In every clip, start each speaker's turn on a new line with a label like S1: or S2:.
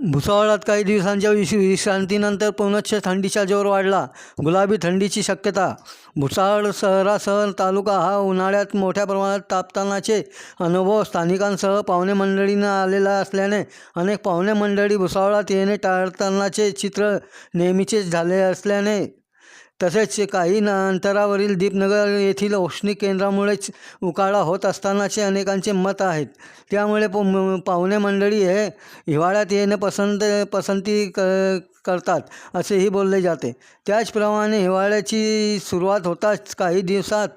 S1: भुसावळात काही दिवसांच्या विश विश्रांतीनंतर पुनश्च थंडीचा जोर वाढला. गुलाबी थंडीची शक्यता. भुसावळ शहरासह तालुका हा उन्हाळ्यात मोठ्या प्रमाणात तापतानाचे अनुभव स्थानिकांसह पाहुणे मंडळींना आलेला असल्याने अनेक पाहुणे मंडळी भुसावळात येणे टाळतानाचे चित्र नेहमीचेच झाले असल्याने तसेच काही न अंतरावरील दीपनगर येथील औष्णिक केंद्रामुळेच उकाळा होत असतानाचे अनेकांचे मत आहेत. त्यामुळे प म- पाहुणे मंडळी हे हिवाळ्यात येणे पसंत पसंती क करतात असेही बोलले जाते. त्याचप्रमाणे हिवाळ्याची सुरुवात होताच काही दिवसात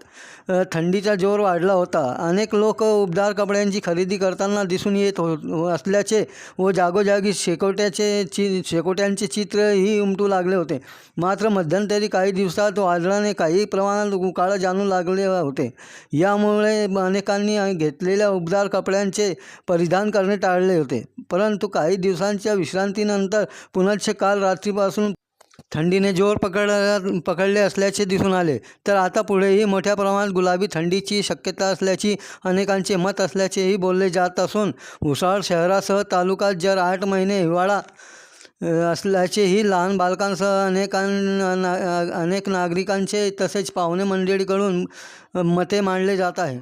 S1: थंडीचा जोर वाढला होता. अनेक लोक उबदार कपड्यांची खरेदी करताना दिसून येत हो-, हो असल्याचे व जागोजागी शेकोट्याचे चि शेकोट्यांचे चित्रही उमटू लागले होते. मात्र मध्यंतरी काही दिवसात वादळाने काही प्रमाणात उकाळा जाणू लागले होते. यामुळे अनेकांनी घेतलेल्या उबदार कपड्यांचे परिधान करणे टाळले होते. परंतु काही दिवसांच्या विश्रांतीनंतर पुनश्च काल रात्रीपासून थंडीने जोर पकड पकडले असल्याचे दिसून आले. तर आता पुढेही मोठ्या प्रमाणात गुलाबी थंडीची शक्यता असल्याची अनेकांचे मत असल्याचेही बोलले जात असून भुसावळ शहरासह तालुक्यात जर आठ महिने हिवाळा असल्याचेही लहान बालकांसह अनेकां ना- अनेक नागरिकांचे तसेच पाहुणे मंडळीकडून मते मांडले जात आहे.